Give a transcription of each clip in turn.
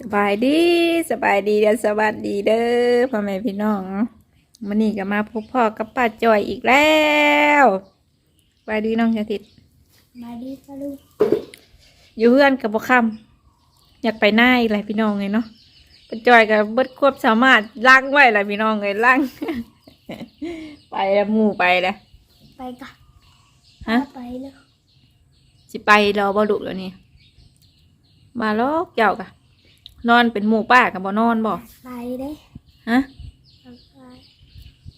สบายดีสบายดีเด้อสวัสดีเด้อพ่อแม่พี่น้องมันนี่ก็มาพบพ่อกับป้าจอยอีกแล้วสบายดีน้องชาติตมาดีปะลูกอยู่เพื่อนกับบ่คำอยากไปหน้าอีกหลายพี่น้องเลยเนาะป้าจอยกับเบิดควบสามารถล้างไว้หลายพี่น้องเลยล้าง ไปแล้วหมู่ไปแล้วไปก่อนฮะไปแล้วสิไปรอบ่ดุแล้วนี่มาลอกเจ้ากะ นอนเป็นหมู่ป้ากับบ่นอนบ่ไปเด้ฮะไป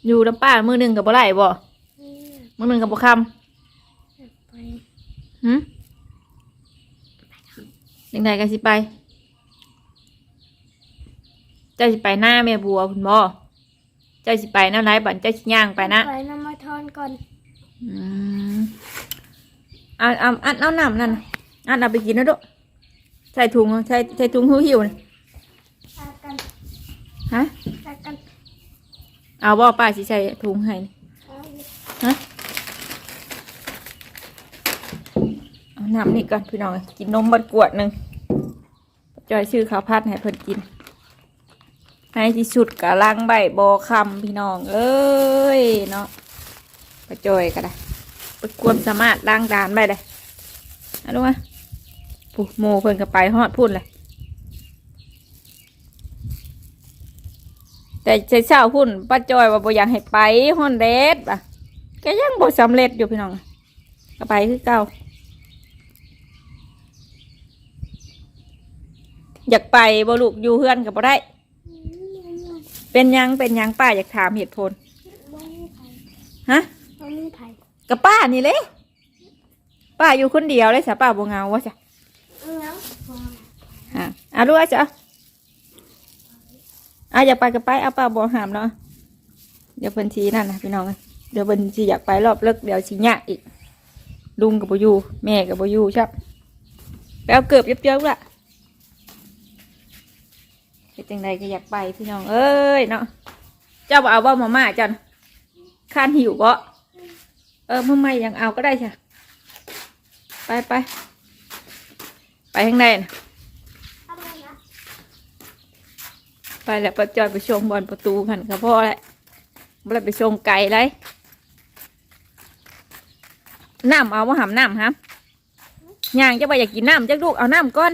อยู่ลำป้ามือหนึ่งกับบ่ไหลบ่อืมมือหนึ่งกับบ่คำไปหืมยังไงกันสิไปเจ้าสิไปหน้าแม่บัวคุณบ่เจ้าสิไปน้ำไรบันเจ้าสิย่างไปนะไปน้ำมาทอนก่อนอืมเอาเอาอัดเอาน้ำนั่นน่ะอัดเอาไปกินนะดุใส่ถุงใส่ใส่ถุงหิวหิวน่ะตากันฮะตากันเอาบ่ป้าสิใส่ถุงให้นี่เอาดิฮะเอาน้ำนี่ก่อนพี่น้องกินนมบัดกวดหนึ่งจอยชื่อข้าวพัดให้เพิ่นกิน ให้ที่สุดกะลังใบบอคำพี่น้องเอ้ยเนาะปจอยก็ได้ไปกวนสามารถล้างดานไปเลยเอาลูกมา ปุ๊โมเพิ่นก็ไปฮอดพุ่นเลยแต่ใจเช้าพุ่นป้าจอยว่าบ่อยากให้ไปฮอนเดสป่ะก็ยังบ่สำเร็จอยู่พี่น้องก็ไปคือเก่าอยากไปบ่ลูกอยู่เฮือนก็บ่ได้อืมเป็นหยังเป็นหยังป้าอยากถามเหตุผลบ่มีไผฮะบ่มีไผกับป้านี่เลยป้าอยู่คนเดียวเลยสะป้าบ่เหงาวะจ้ะ เอาแล้วบ่อะอะรู้ว่าจ้ะอะอยากไปกับไปเอาป้าบ่หามเนาะเดี๋ยวเพิ่นชีนั่นนะพี่น้องเดี๋ยวเพิ่นชีอยากไปรอบเลิกเดี๋ยวชียากอีกลุงกับบ่ยูแม่กับบ่ยู่ครับไปเอาเกือบเย็บๆละเป็นจังใดก็อยากไปพี่น้องเอ้ยเนาะเจ้าเอาบ่มาม่าจ้ะนข้านหิวบ่เออเมื่อไม่ยังเอาก็ได้จ้ะไปไป ไปข้างในนะไปนะไปแล้วประจอยไปชมบอลประตูหันกับพ่อแหละบ่ได้ไปชมไก่เลยน้ำเอาว่าหำน้ำฮะย่างจะไปอยากกินน้ำจักลูกเอาน้ำก่อน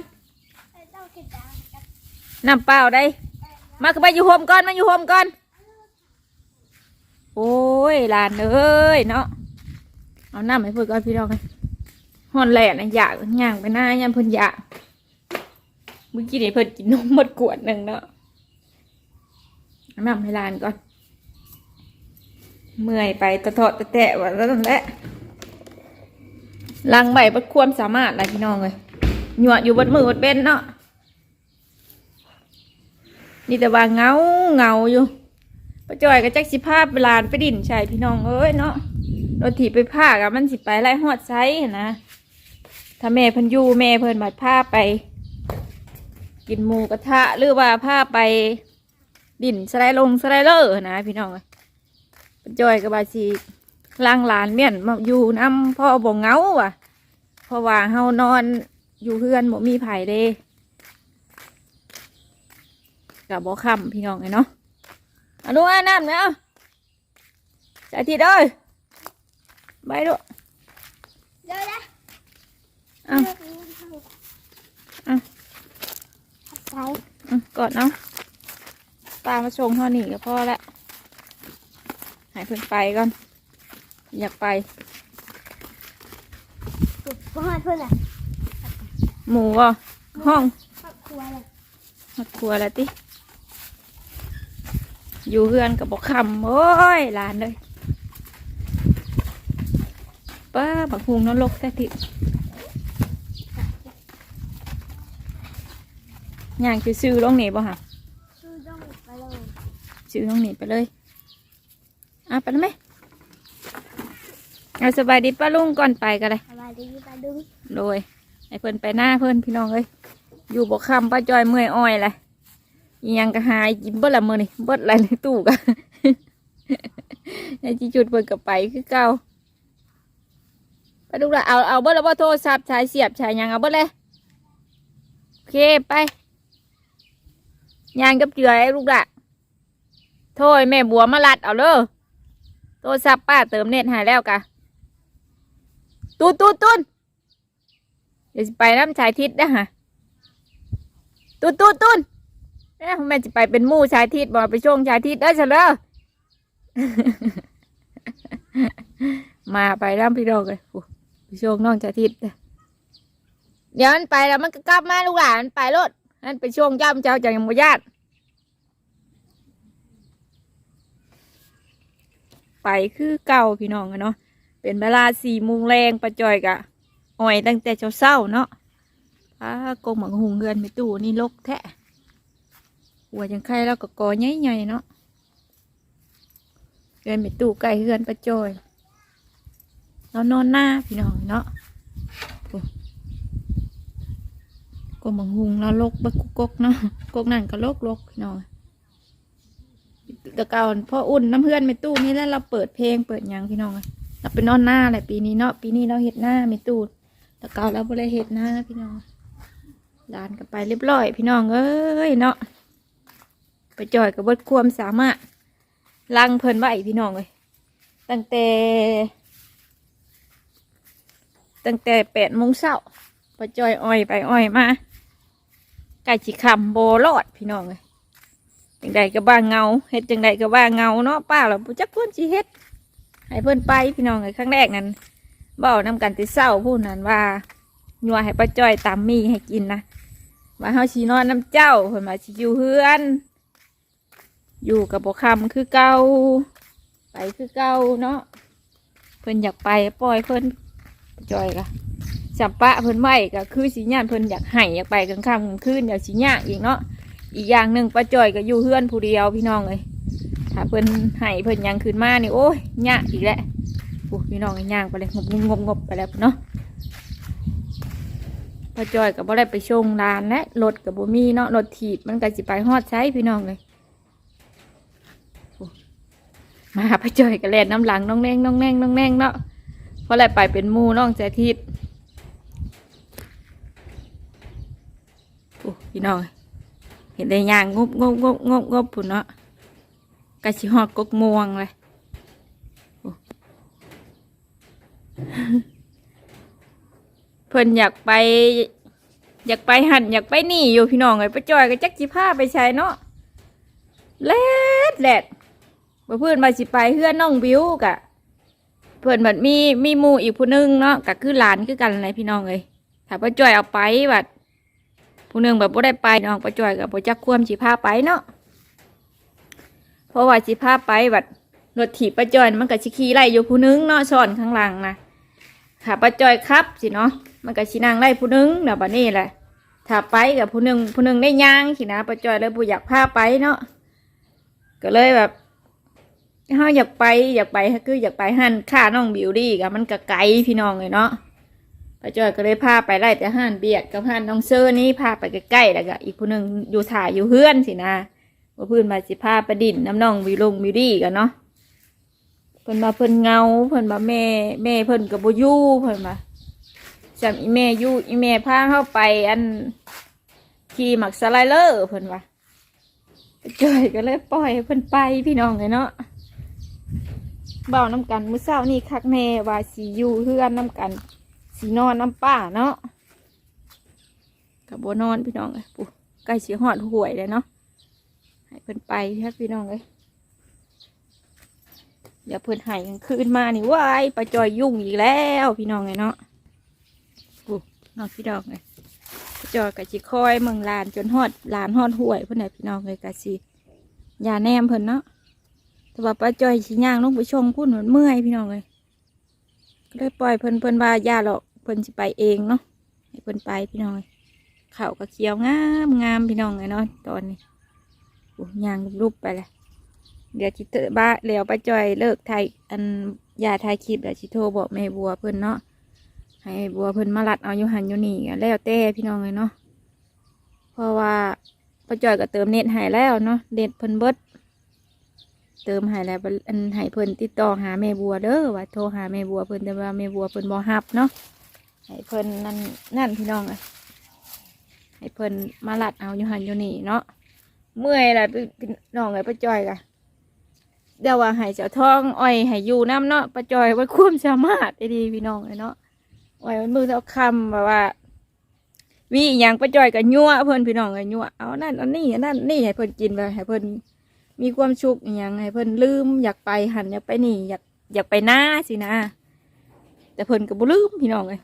น้ำเปล่าได้ มาขึ้นไปอยู่โฮมก่อน มาอยู่โฮมก่อน โอ้ยหลานเอ้ยเนาะ เอาน้ำให้พื่อนก่อนพี่น้องกัน ฮอนแหล่นะอยากย่างไปหน้ายันเพิ่นอยากเมื่อกี้นี่เพิ่นกินนมหมดขวดหนึ่งเนาะเอาน้ำให้ลานก่อน เมื่อยไปตะทาะตะแตะว่าแล้วนั่นแหละลังใบบัดความสามารถอะไรพี่น้องเลยหยวดอยู่บนมือบนเป็นเนาะนี่แต่ว่าเงาเงาอยู่ป้าจอยก็จักสิภาพลานไปดินใช่พี่น้องเอ้ยเนาะรถถีบไปภาคอะมันสิไปไล่หอดไซนะ ถ้าแม่เพิ่นอยู่แม่เพิ่นบัดพาไป กินหมูกระทะหรือว่าพาไป ดินสไลด์ลงสไลด์เลอร์นะพี่น้องเอ้จอยก็บาสิล่างหลานเมี่ยนมาอยู่น้ำพ่อบ่งเงาว่ะ เพราะว่าเฮานอนอยู่เพื่อนบ่มีไผ่เด้กับบ่คำพี่น้องไงเนาะอาดูอะน้ำเนี่ยใจทีเด้ยไปดูเดี๋ย เอะอะไปอะกอดเนาะปลามาชงเท่านี้ก็พอละใหายเพิ่นไปก่อน อยากไปปลุกพ่อเพื่อนแหละหมูอะห้องครอบครัวเลยมาครัวแล้วติอยู่เฮือนกับบอกคำโอ้ยหลานเลยป้าบักฮุงนรกแท้ติ ย่างซื้อๆลงนี่บ่ฮะชื่อต้องไปเลยซื้อลงนี่ไปเลยอะไปแล้วไหมเอาสบายดีป้าลุงก่อนไปกันเลยสบายดีปะดุงโดยให้เพิ่นไปหน้าเพิ่นพี่น้องเอ้ยอยู่บอกคำป้าจอยเมื่อยอ้อยเลยอิหยังก็หายกินเบิดละมือนี่เบิดอะไรในตู้กันในที่จุดเพิ่นก็ไปคือเก่าไปดูละเอาเอาเบิดแล้วว่าโทรศัพท์ชายเสียบชายหยังเอาเบิดเลยโอเคไป ยางกับเจือไอ้ลูกละโทษแม่บัวมาลัดเอาเลยโทรศัพท์ป้าเติมเน็ตหายแล้วกะตูนตูนตูนเดี๋ยวสิไปน้ำชายทิศนะฮะตูนตูนตูนแม่จะไปเป็นมู่ชายทิศบอกไปช่วงชายทิศเด้เฉลอมาไปน้ำพี่ดอกเลยโอ้ไปช่วงน้องชายทิศเด้อเดี๋ยวมันไปแล้วมันก็กลับมาลูกหลานมันไปรถ นั่นไปช่วงย่ำเจ้าจังยังบ่ญาติไปคือเก่าพี่น้องอะเนาะเป็นเวลาสี่โมงแรงประจอยกะอ่อยตั้งแต่เช้าเศร้าเนาะพากงหมังหุงเงินไปตู้นี่ลกแท้หัวจังไข่แล้วก็กอใหญ่ๆเนาะเงินไปตู้ไก่เฮือนประจอยเรานอนหน้าพี่น้องเนาะโอ้ กงหมังหุงเราลกบักกุกกกเนาะกกนั่นก็ลกลกพี่น้องแต่เก่าพ่ออุ่นน้ำเพื่อนไปตู้นี่แล้วเราเปิดเพลงเปิดยังพี่น้องเราไปนอนหน้าแหละปีนี้เนาะปีนี้เราเห็ดหน้าไม่ตู้แต่เก่าเราบ่ได้เห็ดหน้าพี่น้องลานกันไปเรียบร้อย พี่น้องเอ้ยเนาะไปจ่อยกับบดความสามารถลังเพลินไว้พี่น้องเลยตั้งแต่ตั้งแต่แปดโมงเช้าไปจ่อยอ้อยไปอ้อยมา ไก่จีคำโบรอดพี่น้องเลยจังใดก็บ้าเงาเฮ็ดจังใดก็บ้าเงาเนาะป้าเราจักเพื่อนสิเฮ็ดให้เพื่อนไปพี่น้องไอ้ครั้งแรกนั้นเบ้านำกันติเศร้าพูดนั้นว่ายัวให้ป้าจ้อยตามมีให้กินนะว่าเฮาสินอนน้ำเจ้าเพิ่นมาสิอยู่เฮือน อยู่กับบ่คำคือเก่าไปคือเก่าเนาะเพิ่นอยากไปปล่อยเพิ่นจอยก็ จับปะเพิ่นไว้ก็คือสิญาณเพิ่นอยากให้อยากไปกลางค่ำกลางคืนอยากสิยากอีกเนาะอีกอย่างหนึ่งป้าจอยก็อยู่เฮือนผู้เดียวพี่น้องเลยถ้าเพิ่นให้เพิ่นยังขึ้นมานี่โอ้ยยาอีกแล้วโอ้พี่น้องย่างไปเลยงบงบงบไปแล้วเนาะป้าจอยก็บ่ได้ไปชงร้านและรถกับบ่มีเนาะรถถีบมันก็สิไปฮอดใช้พี่น้องเลยมาป้าจอยก็แล่นน้ำหลังน้องแนงน้องแนงน้องแนงเนาะเพราะอะไรไปเป็นมูน้องแจทิพย์โอ้ พี่น้องเห็นได้ยางงบงบงบงบงบปุ่นเนาะกะชิฮอดกกม่วงเลยเพิ่นอยากไป อยากไปหันอยากไปนี่อยู่พี่น้องไงไปจอยก็จักจิพาไปใช้เนาะแลดแลดบ่เพื่อนมาสิไปเพื่อนน้องบิวกะ เพื่อนบัดมีมีมูอีกผู้หนึงเนาะก็คือหลานคือกันอะไรพี่น้องเลยถ้าป้าจอยเอาไปบัด ผู้หนึ่งแบบบ่ได้ไปน้องประจอยกับบ่จักควมสิพาไปเนาะเพราะว่าสิพาไปบัดรถถีบประจอยมันก็สิขี่ไล่อยู่ผู้นึงเนาะซ้อนข้างหลังนะถ้าประจอยครับสิเนาะมันก็สินั่งไล่ผู้นึงเนาะบัดนี้แหละถ้าไปกับผู้หนึ่งผู้หนึ่งได้ย่างสินะประจอยเลยบ่อยากพาไปเนาะก็เลยแบบเฮาอยากไปอยากไปคืออยากไปหันค่าน้องบิวดี้กับมันก็ไกลพี่น้องเลยเนาะ ป้าจอยก็เลยพาไปไล่แต่ห้านเบียดกับห้านน้องเซอร์นี่พาไปใกล้ๆแล้วก็อีกคนหนึ่งอยู่ถ่ายอยู่เฮือนสินะว่าเพื่อนมาสิพาไปดินน้ำน้องวิลงวิวดี้กันเนาะเพิ่นมาเพิ่นเงาเพิ่นมาแม่แม่เพิ่นกับโบยู่เพิ่นมาจำอีแม่ยู่อีแม่พาเข้าไปอันขี่หมักสไลเลอร์เพิ่นว่าจอยก็เลยปล่อยเพิ่นไปพี่น้องเลยเนาะเบาน้ำกันมื้อเช้านี่คักแน่ว่าสิอยู่เฮือนน้ำกัน สีนอนน้ำป้าเนาะกับบัวนอนพี่น้องเลยปุ๊ใกล้สีหอดหวยเลยเนาะให้เพิ่นไปครับพี่น้องเลยเดี๋ยวเพิ่นหายคืนมานี่ว้ายปลาจอยยุ่งอีกแล้วพี่น้องเลยเนาะปุ๊น้องพี่น้องเลยปลาจอยกับจีคอยเมืองลานจนหอดลานหอดหวยเพิ่อนไหนพี่น้องเลยกับสียาแนมเพิ่นเนาะแต่ว่าปลาจอยสีย่างลงไปชงพุ่นเหมือนเมื่อยพี่น้องเลย เลยปล่อยเพิ่นเพิ่นว่าย่าหรอกเพิ่นสิไปเองเนาะให้เพิ่นไปพี่น้องเขาก็เขียวงามงามพี่น้องเลยเนาะตอนนี้โอ้ยางรูปไปเลยเดี๋ยวจิเตอบ้าเดี๋ยวป้าจอยเลิกถ่ายอันยาถ่ายคลิปแล้วจิโทรบอกแม่บัวเพิ่นเนาะให้บัวเพิ่นมาลัดเอาอยู่หันอยู่นี่ก็แล้วแต่พี่น้องเลยเนาะเพราะว่าป้าจอยก็เติมเน็ตให้แล้วเนาะเน็ตเพิ่นเบิด เติมให้แล้วอันให้เพิ่นติดต่อหาแม่บัวเด้อว่าโทรหาแม่บัวเพิ่นแต่ว่าแม่บัวเพิ่นบ่รับเนาะให้เพิ่นนั่นนั่นพี่น้องอะให้เพิ่นมาลัดเอาอยู่หันอยู่นี่เนาะเมื่อยละพี่น้องไอ้ป้าจอยกะเดี๋ยวว่าให้เจ้าทองอ้อยให้อยู่น้ำเนาะป้าจอยไว้ควมสามารถได้ดีพี่น้องเลยเนาะอ้อยมันมือเท่าคำแบบว่าวิอย่างป้าจอยกับยั่วเพิ่นพี่น้องกับยั่วเอานั่นอานี่นั่นนี่ให้เพิ่นกินไปให้เพิ่น มีความสุขอหย่างให้เพิ่นลืมอยากไปหันอยากไปนี่ อยากอยากไปหน้าสินะ แต่เพิ่นก็บ่ลืมพี่น้องเลย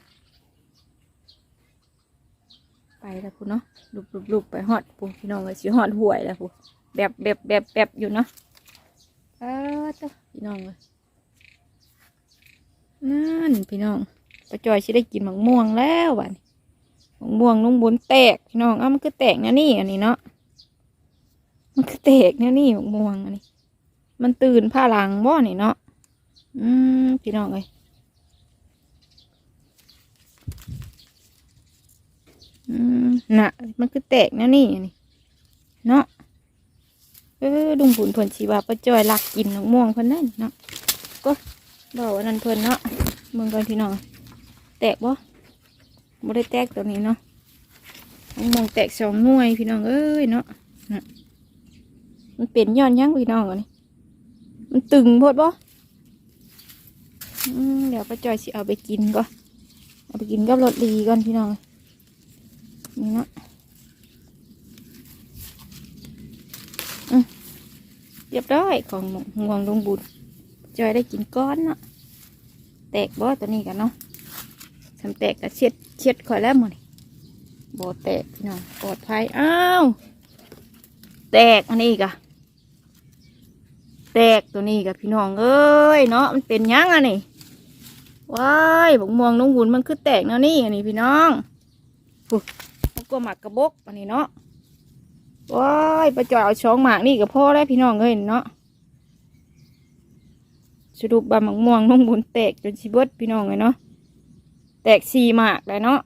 ไปแล้วพูนเนาะลุบลุบลุบไปฮอดพูพี่น้องเลยสิฮอดห่วยแล้วพูแบบแบบแบบแบบอยู่เนาะเออเจ้าพี่น้องเลยนั่นพี่น้องป้าจอยสิได้กินหมักม่วงแล้ววันหมักม่วงนุ่งบนแตกพี่น้องเอ้ามันคือแตกนะนี่อันนี้เนาะ มันคือแตกนะนี่หมักม่วงอันนี้ มันตื่นผ้าหลังบ่นี่เนาะอืมพี่น้องเลยอืมน่ะ มันคือแตกนะนี่อันนี่เนาะเออดุงผุนเพิ่นชีวาป้าจ้อยลักกินน้องม่วงเพิ่นนั่นเนาะก็บอกว่านั่นเพิ่นเนาะเมืองกันพี่น้องแตกบ่บ่ได้แตกตัวนี้เนาะน้องม่วงแตกสองหน่วยพี่น้องเอ้ยเนาะน่ะ มันเป็นย้อนยังพี่น้องอันนี้มันตึงโพดบ่เดี๋ยวป้าจอยสิเอาไปกินก่อนเอาไปกินกับรสดีก่อนพี่น้องนี่นะอืมเรียบร้อยของห่วงลงบุญจอยได้กินก้อนเนาะแตกบ่ตัวนี้กันเนาะทำแตกก็เช็ดเช็ดข่อยแล้วหมดบ่แตกพี่น้องปลอดภัยอ้าวแตกอันนี้กะ แตกตัวนี้กับพี่น้องเอ้ยเนาะมันเป็นยังอันนี้ว้ายบกม่วงลงบุญมันคือแตกเนาะนี่อันนี้พี่น้องมันก็หมักกระบกอันนี้เนาะว้ายไปจ่อยเอาช้องหมากนี่กับพ่อได้พี่น้องเลยเนาะสรุปบาหมักม่วงนุ่งบุญแตกจนชิเบดพี่น้องเลยเนาะแตกสี่หมากเลยเนาะ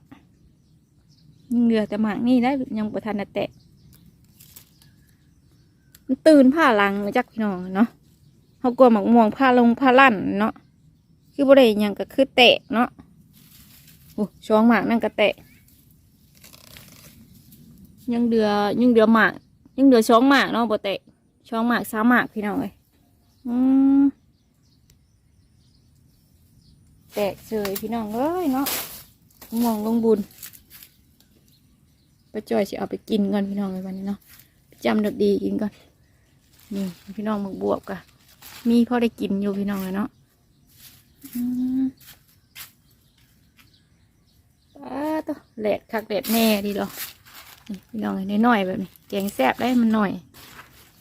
ยังเหลือแต่หมากนี่ได้ยังประทันแตก มันตื่นผ้าลังมาจากพี่น้องเนาะเขากลัวหมักม่วงผ้าลงผ้าลั่นเนาะคือบ่ได้หยังก็คือแตกเนาะโอ้ช้องหมากนั่นก็แตกยังเดือยังเดือหมาก ยังเดือช้องหมากเนาะบ่เตะช้องหมากสามหมากพี่น้องเลยอืมแตกเฉยพี่น้องเอ้ยเนาะง่วงลงบุญป้าจอยสิเอาไปกินก่อนพี่น้องเลยวันนี้เนาะจำดอกดีกินก่อน นี่พี่น้องหมึกบวบกะมีพ่อได้กินอยู่พี่น้องเลยเนาะอ้าตัวแหลดคักแหลดแน่ดีดอกนี่พี่น้องเอ้ยน้อยๆแบบนี้แกงแซ่บได้มันหน่อย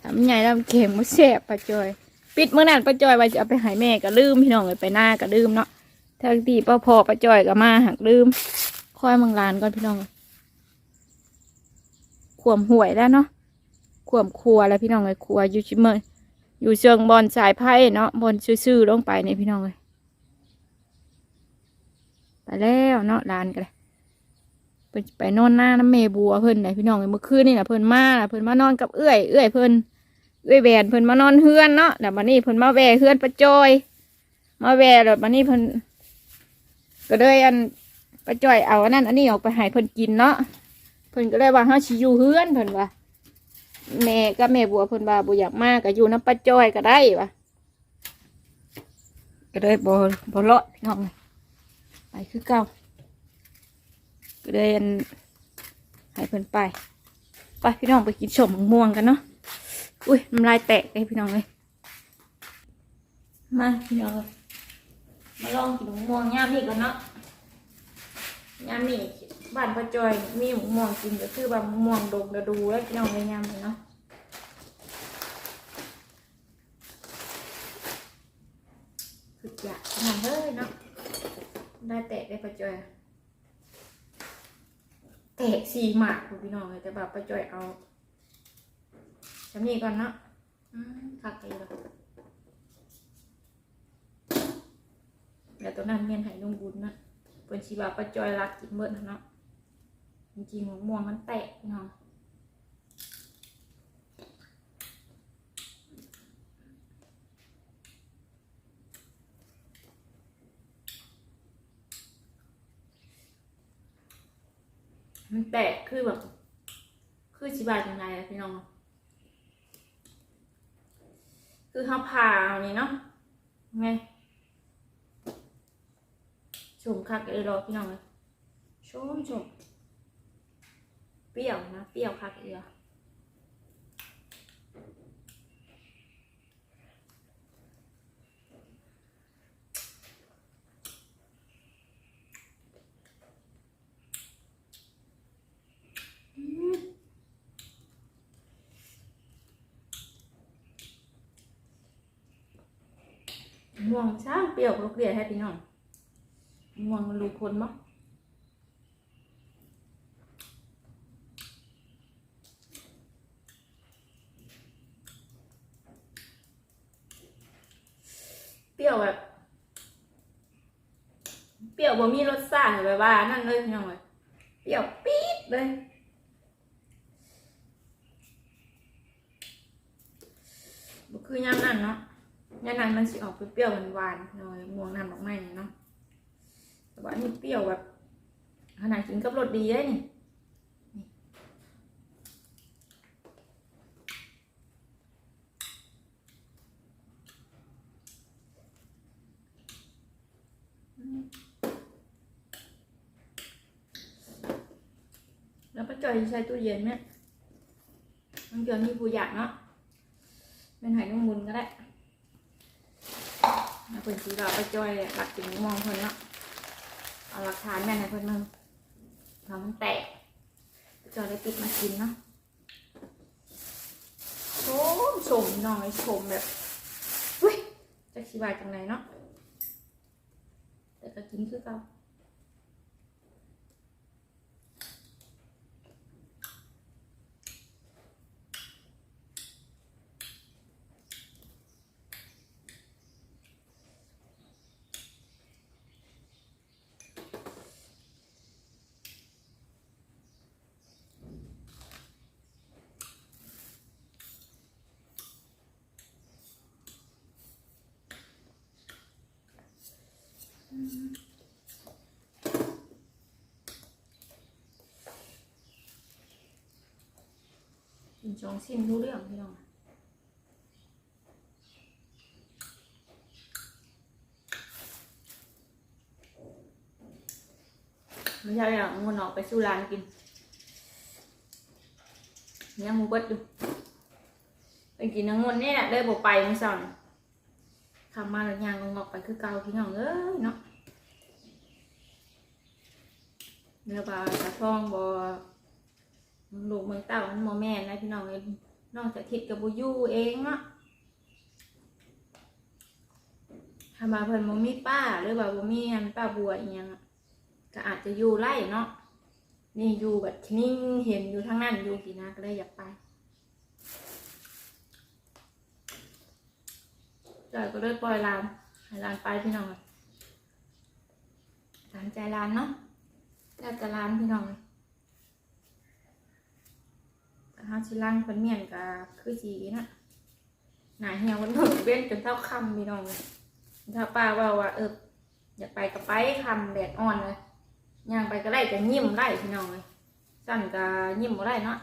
ทำใหญ่แล้วมันเค็มมันแซ่บปลาจอย ปิดเมื่อนั้นปลาจอยว่าจะเอาไปหายแม่ก็ลืมพี่น้องเลยไปหน้าก็ลืมเนาะทางที่ป้าพอปลาจอยก็มาหักลืมคอยมังลานก่อนพี่น้องขวมห่วยแล้วเนาะ วมครัวแล้วพี่น้องเลยครัวอยู่ชิมเมอร์อยู่เชิงบอลสายไพ่เนาะบอลซื่อๆลงไปเนี่ยพี่น้องเลยไปแล้วเนาะลานกันเลยไปนอนหน้าน้ำเมบัวเพิ่นไหนพี่น้องเอ้ยเมื่อคืนนี่นะเพิ่นมาน่ะเพิ่นมานอนกับเอื้อยเอื้อยเพิ่นเอื้อยแหวนเพิ่นมานอนเฮือนเนาะแต่บัดนี้เพิ่นมาแวเฮือนประจอย มาแวะแล้วบัดนี้เพิ่นก็เลยอันประจอยเอาอันนั้นอันนี้ออกไปให้เพิ่นกินเนาะเพิ่นก็เลยว่าเฮาสิอยู่เฮือนเพิ่นว่า แม่กับแม่บัวเพิ่นว่าบ่อยากมากก็อยู่น้ำประจอยก็ได้ว่ะก็เลยบ่บ่เลาะพี่น้องเอ้ยไปคือเก่าก็เลยอันให้เพิ่นไปไปพี่น้องไปกินชมมะม่วงกันเนาะอุ้ยน้ำลายแตกเลยพี่น้องเลยมาพี่น้องมาลองกินมะม่วงย่ามีกันเนาะย่ามี บ้านป้าจอยมีมะม่วงกินก็คือแบบมะม่วงดกระดูแล้วพี่น้องเลยย่ามนี่เนาะคืออยากทำเฮ้ยเนาะได้แตกได้ป้าจอยแตกสี่หมากคุณพี่น้องเลยแต่แบบไปจ่อยเอาจำนี้ก่อนเนาะอืมคักเลยเดี๋ยวตัวนั้นเมียนไห้ลุงบุญนะเป็นชีบาปะจอยรักกินเบิดนะเนาะ จริงๆมะม่วงมันแตกพี่น้องมันแตกคือแบบ คือชีบาจังไงอะพี่น้อง คือเขาผ่าเอานี่เนาะไงชมคักเลยรอพี่น้องเลยชมชม เปรี้ยวนะ เปรี้ยวคักเอืออืมม่วงช่างเปรี้ยวลูกเดียดให้พี่น้องม่วงมันรูคนมั้ง รี้ยวแบบ เปรี้ยวบ่มีรสชาติแบบว่า นั่นเลยพี่น้องเลยเปรี้ยวปี๊ดเลยบ่คือยามนั้นเนาะยามนั้นมันสิออกเปรี้ยวหวานๆหน่อยม่วงน้ำดอกไม้นี่เนาะแต่ว่านนี้เปรี้ยวแบบขนาดกินกับรสดีเลยนี่ แล้วป้าจอยใช้ตู้เย็นไหมมันเกิดมีผู้อยากเนาะเป็นหายน้องมุนก็ได้แล้วเพิ่นสีเราป้าจอยหลักถึงมองเพิ่นเนาะเอาหลักฐานแม่ให้เพิ่นมึงทำมันแตกป้าจอยได้ติดมากินเนาะโชมชมหน่อยชมแบบเฮ้ยจะสิบายจังไหนเนาะ แต่ก็กินคือเกินจองซิมรู้เรื่องพี่น้องไม่ใช่หรอกมันออกไปสู้ร้านกินเนี่ยหมูเบิดอยู่ไปกินน้ำมันนี่แหละเลยบอกไปมื่อสอนทำมาแล้วยางงอกไปคือเกาพี่น้องเอ้ยเนาะเนื้อปลาตะทองบอ ลูกเมืองเต้ามันโมแม่นนะพี่น้องเอ้ยนอกจากทิดกับบุยูเองเนาะถ้ามาเพิ่นบ่มีป้าหรือว่าบ่มีอันป้าบัวอีหยังอะก็อาจจะอยู่ไล่เนาะนี่อยู่แบบนิ่งเห็นอยู่ทางนั้นอยู่สินะก็เลยอยากไปจอยก็เลยปล่อยลานให้ลานไปพี่น้องตามใจลานเนาะแล้วแต่ลานพี่น้องเลย เฮาสิล้างเพิ่นเมียนก็คือสีนะหนาเหี่ยวมันเพิ่งเว้นจนเท่าคำพี่น้องถ้าป้าว่าว่าเอออยากไปก็ไปคำแดดอ่อนเลยย่างไปก็ได้ก็ยิ้มได้พี่น้องเลยสั่นก็ยิ้มบ่ได้เนาะ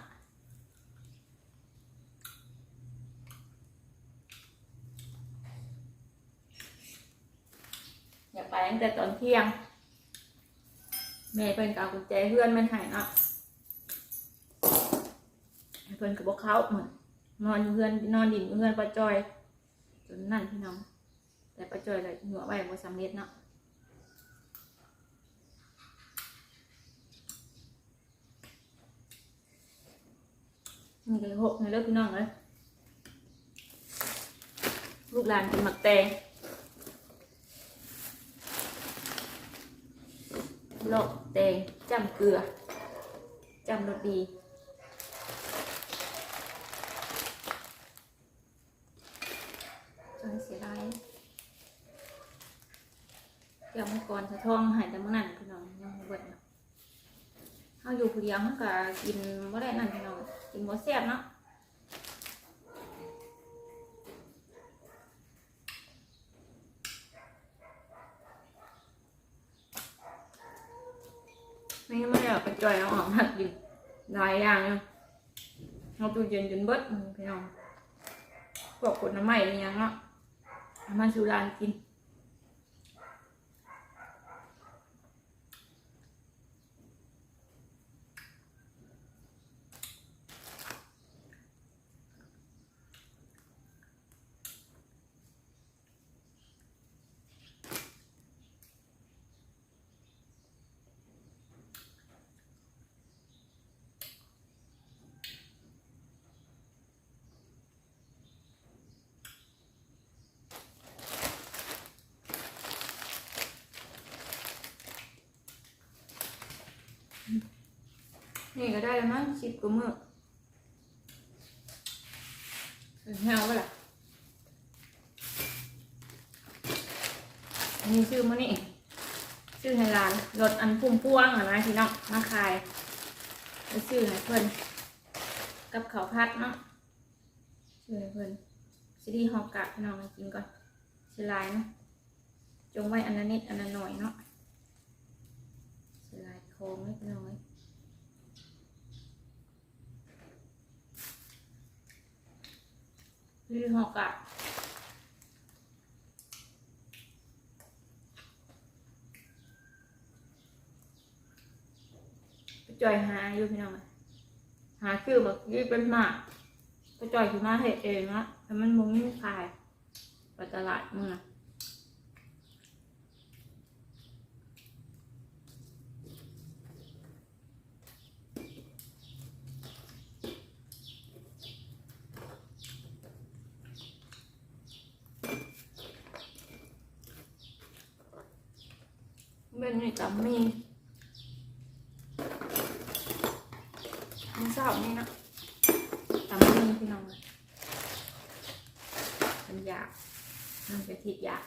อยากไปตั้งแต่ตอนเที่ยงแม่เป็นกับกุญแจเพื่อนมันหายเนาะ เพื่อนกับพวกเขาเหมือนนอนอยู่เพื่อนนอนดินอยู่เพื่อนป้าจอยจนนั่นพี่น้อง แต่ป้าจอยเลยหัวไว้บ่สำเร็จเนาะนี่เลยหกในเลิกพี่น้องเลยลูกหลานกินหมักแตงลอกแตงจ้ำเกลือจ้ำรสดี จนเสียดาย เดี๋ยวมังกรสะท้องหายแต่เมื่อนั้นพี่น้องยังเบิดเนาะเฮาอยู่ผู้เดียวเฮาก็กินบ่ได้นั่นพี่น้องกินบ่แซ่บเนาะไม่ไม่อยากไปจ่อยเอาออกมากินหลายอย่างอยู่เอาตู้เย็นจนเบิดพี่น้องพวกผลไม้อะไรอย่างเนาะเอามาสู่ร้านกิน นี่ก็ได้แล้วมั้งสิบกว่ามือถึงแห้วก็ล่ะอันนี้ชื่อมันนี่ชื่อให้ร้านรถอันพุ่มพวงอะนะพี่น้องมาขายชื่อให้เพื่อนกับเขาวผัดเนาะชื่อให้เพื่อนสิไดีหอกกะพี่น้องมากินก่อนสิลายเนาะจงไว้อันนั้นนิดอันนั้นหน่อยเนาะสิลายโค้งเล็กน้อย มหอกอะจ่อยหาอยู่พี่น้องหาคือแบบยี่เป็นหมากไปจ่อยคือมาเห็ดเองละแต่มันมุงไม่ขายไปตลาดมึงอะเป็นนี่กับมี มันเศร้านี่นะตำมีพี่น้องมันยากมันจะทิยาก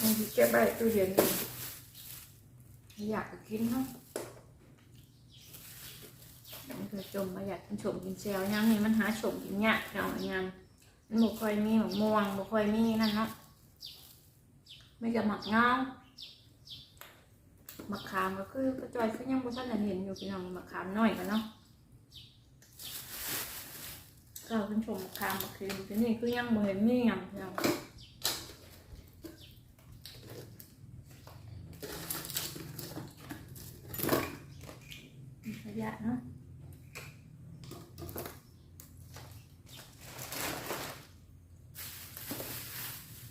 มันจะเก็บไว้ตู้เย็นอยากกินเนาะ คือจมมาอยากกินชมกินเซลยังนี่มันหาชมกินยากเรายังมันบ่ค่อยมีหมกม่วงบ่ค่อยมีนั่นเนาะไม่จะหมักเงาหมักขามก็คือกระจอยก็ยังบ่ทันเห็นอยู่พี่น้องหมักขามน้อยกันเนาะเราเป็นชมหมักขามหมักคืนทีนี่คือยังบ่เห็นมีอย่างพี่น้อง ขยะเนาะ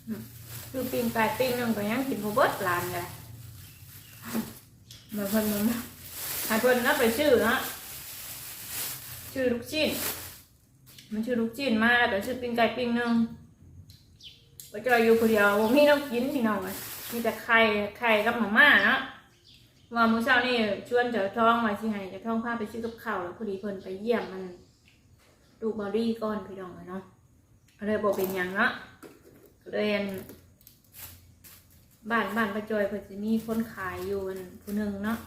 อืม คือปิ้งไก่ปิ้งนึงก็ยังกินบ่เบิดลานเลยเหมือนเพิ่นมึงให้เพิ่นนับไปชื่อเนาะชื่อลูกชิ้น มันชื่อลูกชิ้นมาแล้วก็ชื่อปิ้งไก่ปิ้งนึงก็จออยู่คนเดียวมีน้องกินพี่น้องเลยมีแต่ไข่ไข่กับหม่าม่าเนาะว่ามื้อเช้านี่ชวนเจ้าท้องมาสิให้เจ้าท้องพาไปซื้อกับข้าวแล้วพอดีเพิ่นไปเยี่ยมมันลูบอดี้ก่อนพี่น้องอะเนาะเลยบอกเป็นหยังเนาะเลย บ้านบ้านประจอยเพิ่นสิมีคนขายอยู่อันผู้หนึงเนาะ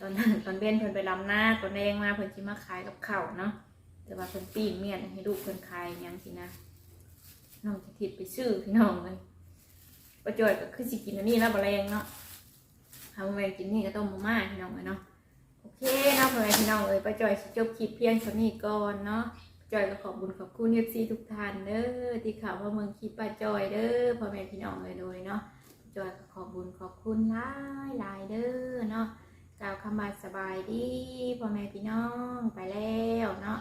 ตอนนั้นตอนเบนเพิ่นไปลำหน้าตอนแดงมาเพิ่นสิมาขายกับข้าวเนาะแต่ว่าเพิ่นปีนเมียนให้ลูกเพิ่นขายหยังสินะน้องจะทิดไปซื้อพี่น้องเลยประจอยก็คือสิกินอันนี้แล้วบ่แรงเนาะทำไปกินนี่ก็ต้มมาม่าพี่น้องเลยเนาะโอเคเนาะพ่อแม่พี่น้องเอ้ยป้าจอยสิจบคลิปเพียงเท่านี้ก่อนเนาะป้าจอยก็ขอบคุญขอบคุณเอฟซีทุกท่านเด้อที่ข่าวว่าเมืองคลิปป้าจอยเด้อพ่อแม่พี่น้องเลยโดยเนาะ จอยขอบุญขอบคุณหลายหลายเด้อเนาะกล่าวคำบาสบายดีพ่อแม่พี่น้องไปแล้วเนาะ